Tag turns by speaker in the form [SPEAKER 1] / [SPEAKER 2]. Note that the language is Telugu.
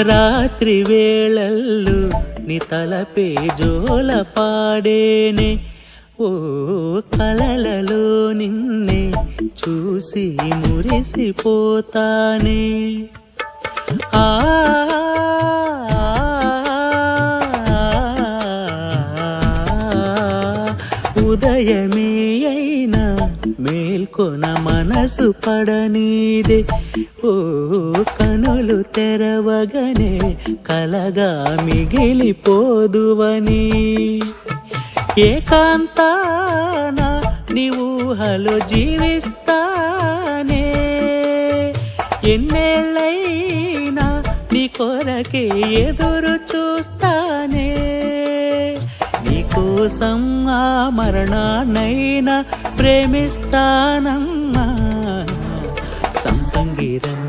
[SPEAKER 1] రాత్రి వేళల్లో నీ తలపే జోల పాడేనే. ఓ కలలలో నిన్నే చూసి మురిసిపోతానే. ఆ ఉదయమే అయినా మేల్కొన మనసు పడనీదే. ఓ కనులు తెరవగనే కలగా మిగిలిపోదువని. ఏకాంతాన నీ ఊహలో జీవిస్తానే. ఎన్నేళ్ళైనా నీ కొరకే ఎదురుచూ కోసం ఆ మరణాన్నైనా ప్రేమిస్తానమ్మా సంపంగిరం